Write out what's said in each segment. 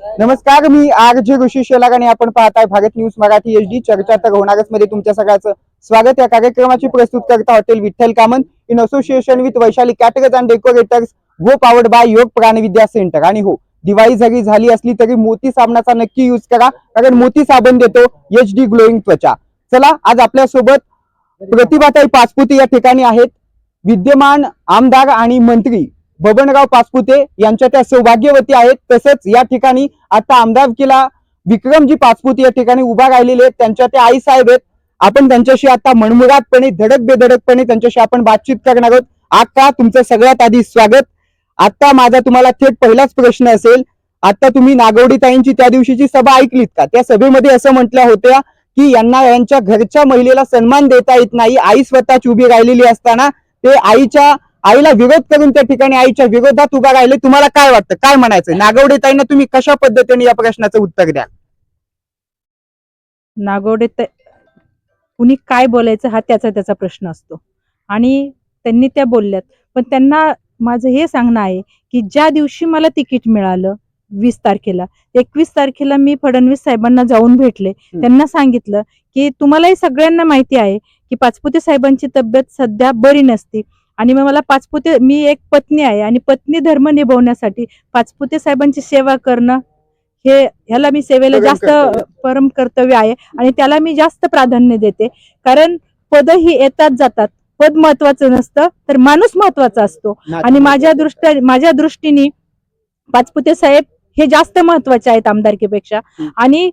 नमस्कार मी R J ऋषी शेलार आणि आपण पाहताय Bharat news Marathi H D. चर्चा तर होणारच मध्ये तुमच्या सगळ्याचं स्वागत. या कार्यक्रमाची प्रस्तुत करता hotel Vitthal Kaman in association with Vaishali caterers and decorators go powered by Yog Pranvidya centre आणि हो दिवाळी जरी झाली असली तरी मोती साबणाचा नक्की युज करा कारण मोती साबण देतो एच डी ग्लोईंग त्वचा. चला आज आपल्यासोबत प्रतिभाताई पाचपुती या ठिकाणी आहेत. विद्यमान आमदार आणि मंत्री बबनराव पाचपुते यांच्या त्या सौभाग्यवती आहेत. तसंच या ठिकाणी आता आमदारकीला विक्रमजी पाचपुते या ठिकाणी उभा राहिलेले आहेत. त्यांच्या त्या आई साहेब आहेत. आपण त्यांच्याशी आता मनमुरादपणे धडक बेधडकपणे त्यांच्याशी आपण बातचीत करणार आहोत. आका तुमचं सगळ्यात आधी स्वागत. आता माझा तुम्हाला थेट पहिलाच प्रश्न असेल. आता तुम्ही नागवडीताईंची त्या दिवशीची सभा ऐकलीत का? त्या सभेमध्ये असं म्हटल्या होत्या की यांना यांच्या घरच्या महिलेला सन्मान देता येत नाही. आई स्वतःची उभी राहिलेली असताना ते आईच्या आईला विरोध करून त्या ठिकाणी आईच्या विरोधात उभा राहिले. तुम्हाला काय वाटतं? काय म्हणायचं नागवडेताईंना तुम्ही कशा पद्धतीने या प्रश्नाचं उत्तर द्या नागोडे ते कुणी काय बोलायचं हा त्याचा त्याचा प्रश्न असतो. आणि त्यांनी त्या बोलल्यात. पण त्यांना माझं हे सांगणं आहे की ज्या दिवशी मला तिकीट मिळालं वीस तारखेला एकवीस तारखेला मी फडणवीस साहेबांना जाऊन भेटले. त्यांना सांगितलं की तुम्हालाही सगळ्यांना माहिती आहे की पाचपुते साहेबांची तब्येत सध्या बरी नसती. आणि मग मला पाचपुते मी एक पत्नी आहे आणि पत्नी धर्म निभवण्यासाठी पाचपुते साहेबांची सेवा करणं हे ह्याला मी सेवेला जास्त. परम कर्तव्य आहे आणि त्याला मी जास्त प्राधान्य देते. कारण पद ही येतात जातात. पद महत्वाचं नसतं तर माणूस महत्त्वाचा असतो. आणि माझ्या दृष्ट्या माझ्या दृष्टीने पाचपुते साहेब हे जास्त महत्त्वाचे आहेत आमदारकीपेक्षा. आणि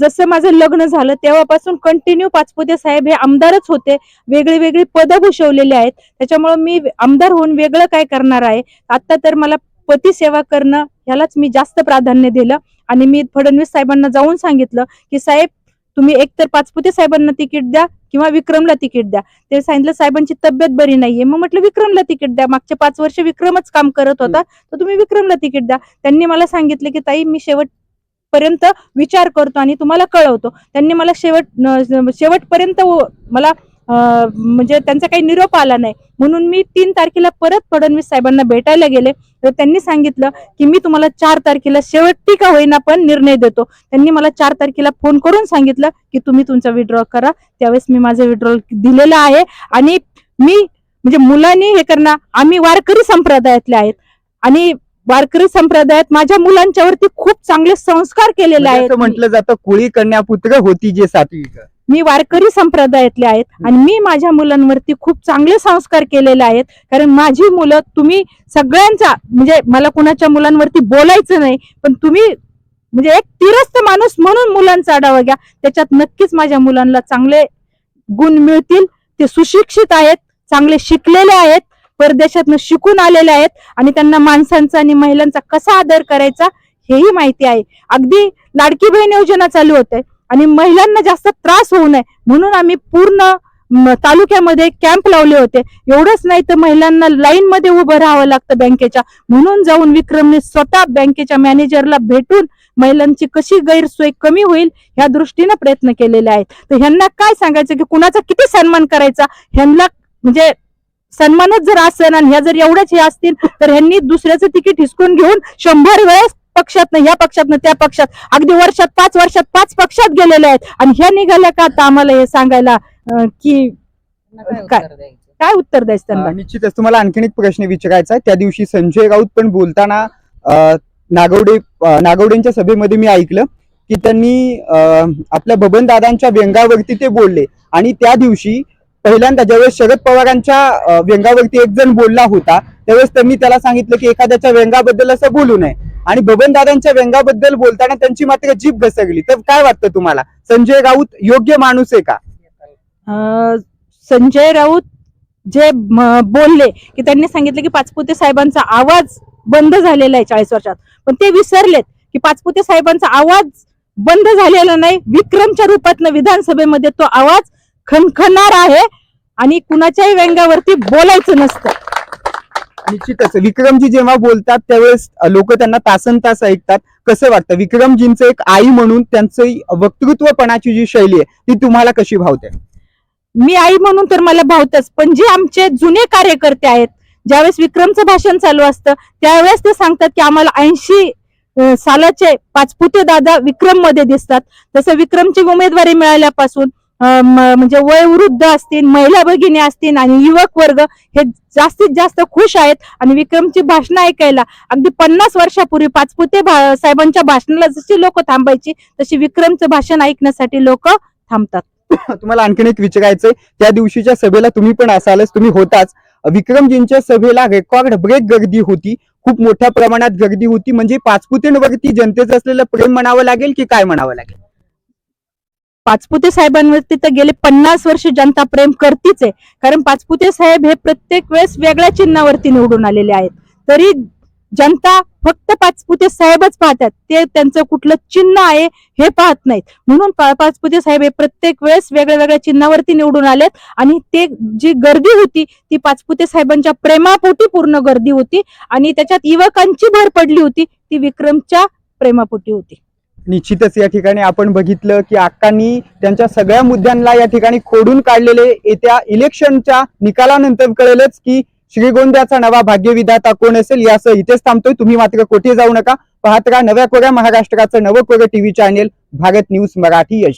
जसं माझं लग्न झालं तेव्हापासून कंटिन्यू पाचपुते साहेब हे आमदारच होते. वेगळी वेगळी पदं भूषवलेली आहेत. त्याच्यामुळे मी आमदार होऊन वेगळं काय करणार आहे? आता तर मला पती सेवा करणं ह्यालाच मी जास्त प्राधान्य दिलं. आणि मी फडणवीस साहेबांना जाऊन सांगितलं की साहेब तुम्ही एकतर पाचपुते साहेबांना तिकीट द्या किंवा विक्रमला तिकीट द्या. ते सांगितलं साहेबांची तब्येत बरी नाहीये. मग म्हटलं विक्रमला तिकीट द्या. मागचे पाच वर्ष विक्रमच काम करत होता तर तुम्ही विक्रमला तिकीट द्या. त्यांनी मला सांगितलं की ताई मी शेवटपर्यंत विचार करतो आणि तुम्हाला कळवतो. त्यांनी मला शेवट शेवटपर्यंत मला म्हणजे त्यांचा काही निरोप आला नाही. म्हणून मी तीन तारखेला परत फडणवीस साहेबांना भेटायला गेले. तर त्यांनी सांगितलं की मी तुम्हाला चार तारखेला शेवटी का होईना पण निर्णय देतो. त्यांनी मला चार तारखेला फोन करून सांगितलं की तुम्ही तुमचा विड्रॉ करा. त्यावेळेस मी माझं विड्रॉल दिलेलं आहे. आणि मी म्हणजे मुलांनी हे करणं आम्ही वारकरी संप्रदायातले आहेत. आणि वारकरी संप्रदायात माझ्या मुलांच्या वरती खूप चांगले संस्कार केलेले म्हणजे आहेत. म्हटलं जातं कुळी कन्यापुत्र होती जे सात्विक मी वारकरी संप्रदायातले आहेत आणि मी माझ्या मुलांवरती खूप चांगले संस्कार केलेले आहेत. कारण माझी मुलं तुम्ही सगळ्यांचा म्हणजे मला कुणाच्या मुलांवरती बोलायचं नाही पण तुम्ही म्हणजे एक तिरस्त माणूस म्हणून मुलांचा आढावा घ्या. त्याच्यात नक्कीच माझ्या मुलांना चांगले गुण मिळतील. ते सुशिक्षित आहेत चांगले शिकलेले आहेत परदेशातनं शिकून आलेले आहेत आणि त्यांना माणसांचा आणि महिलांचा कसा आदर करायचा हेही माहिती आहे. अगदी लाडकी बहीण योजना चालू होते. आणि महिलांना जास्त त्रास होऊ नये. म्हणून आम्ही पूर्ण तालुक्यामध्ये कॅम्प लावले होते. एवढंच नाही तर महिलांना लाईन मध्ये उभं राहावं लागतं बँकेच्या. म्हणून जाऊन विक्रमने स्वतः बँकेच्या मॅनेजरला भेटून महिलांची कशी गैरसोय कमी होईल ह्या दृष्टीने प्रयत्न केलेले आहेत. तर ह्यांना काय सांगायचं की कुणाचा किती सन्मान करायचा? ह्यांना म्हणजे सन्मानच जर असेल आणि ह्या जर एवढ्याच हे असतील तर ह्यांनी दुसऱ्याचं तिकीट हिसकून घेऊन शंभर वेळेस पक्षातनं ह्या पक्षातनं त्या पक्षात. अगदी वर्षात पाच वर्षात पाच पक्षात गेलेले आहेत. आणि ह्या निघाल्या का? आता आम्हाला हे सांगायला की काय? काय उत्तर द्यायचं त्यांना? निश्चितच तुम्हाला आणखीन एक प्रश्न विचारायचा आहे. त्या दिवशी संजय राऊत पण बोलताना नागवडे नागवडेंच्या सभेमध्ये मी ऐकलं की त्यांनी आपल्या बबन दादांच्या व्यंगावरती ते बोलले. आणि त्या दिवशी पहिल्यांदा ज्यावेळेस शरद पवारांच्या व्यंगावरती एक जण बोलला होता त्यावेळेस त्यांनी त्याला सांगितलं की एखाद्याच्या व्यंगाबद्दल असं बोलू नये. आणि बबन दादांच्या व्यंगाबद्दल बोलताना त्यांची मात्र जीभ घसरली. तर काय वाटतं तुम्हाला? संजय राऊत योग्य माणूस आहे का? संजय राऊत जे बोलले की त्यांनी सांगितलं की पाचपुते साहेबांचा आवाज बंद झालेला आहे चाळीस वर्षात. पण ते विसरलेत की पाचपुते साहेबांचा आवाज बंद झालेला नाही. विक्रमच्या रूपातनं विधानसभेमध्ये तो आवाज खणखणार आहे आणि कुणाच्याही व्यंगावरती बोलायचं नसतं. निश्चितच. विक्रमजी जेव्हा बोलतात त्यावेळेस लोक त्यांना तासन तास ऐकतात. कसं वाटतं? विक्रमजींचं एक आई म्हणून त्यांचं वक्तृत्वपणाची जी शैली आहे ती तुम्हाला कशी भावते? मी आई म्हणून तर मला भावतच पण जे आमचे जुने कार्यकर्ते आहेत ज्यावेळेस विक्रमचं भाषण चालू असतं त्यावेळेस ते सांगतात की आम्हाला ऐंशी सालाचे पाचपुते दादा विक्रममध्ये दिसतात. तसं विक्रमची उमेदवारी मिळाल्यापासून म्हणजे वयोवृद्ध असतील महिला भगिनी असतील आणि युवक वर्ग हे जास्तीत जास्त खुश आहेत. आणि विक्रमची भाषणं ऐकायला अगदी पन्नास वर्षापूर्वी पाचपुते भा- साहेबांच्या भाषणाला जशी लोक थांबायची तशी विक्रमचं भाषण ऐकण्यासाठी लोक थांबतात. तुम्हाला आणखीन एक विचारायचंय. त्या दिवशीच्या सभेला तुम्ही पण असालच तुम्ही होताच. विक्रमजींच्या सभेला रेकॉर्ड ब्रेक गर्दी होती. खूप मोठ्या प्रमाणात गर्दी होती. म्हणजे पाचपुतेंवरती जनतेचं असलेलं प्रेम म्हणावं लागेल की काय म्हणावं लागेल? पाचपुते साहेबांवरती तर गेले पन्नास वर्ष जनता प्रेम करतीच आहे. कारण पाचपुते साहेब हे प्रत्येक वेळेस वेगळ्या चिन्हावरती निवडून आलेले आहेत. तरी जनता फक्त पाचपुते साहेबच पाहतात. ते त्यांचं कुठलं चिन्ह आहे हे पाहत नाहीत. म्हणून पाचपुते साहेब हे प्रत्येक वेळेस वेगळ्या वेगळ्या चिन्हावरती निवडून आलेत आणि ते जी गर्दी होती ती पाचपुते साहेबांच्या प्रेमापोटी पूर्ण गर्दी होती आणि त्याच्यात युवकांची भर पडली होती ती विक्रमच्या प्रेमापोटी होती. निश्चितच या ठिकाणी आपण बघितलं की अक्कांनी त्यांच्या सगळ्या मुद्द्यांना या ठिकाणी खोडून काढलेले येत्या इलेक्शनच्या निकालानंतर कळेलच की श्रीगोंद्याचा नवा भाग्यविधाता कोण असेल यासह इथेच थांबतोय. तुम्ही मात्र कुठे जाऊ नका. पाहत राहा नव्या कोऱ्या महाराष्ट्राचं नवं कोरं TV channel Bharat news Marathi यश.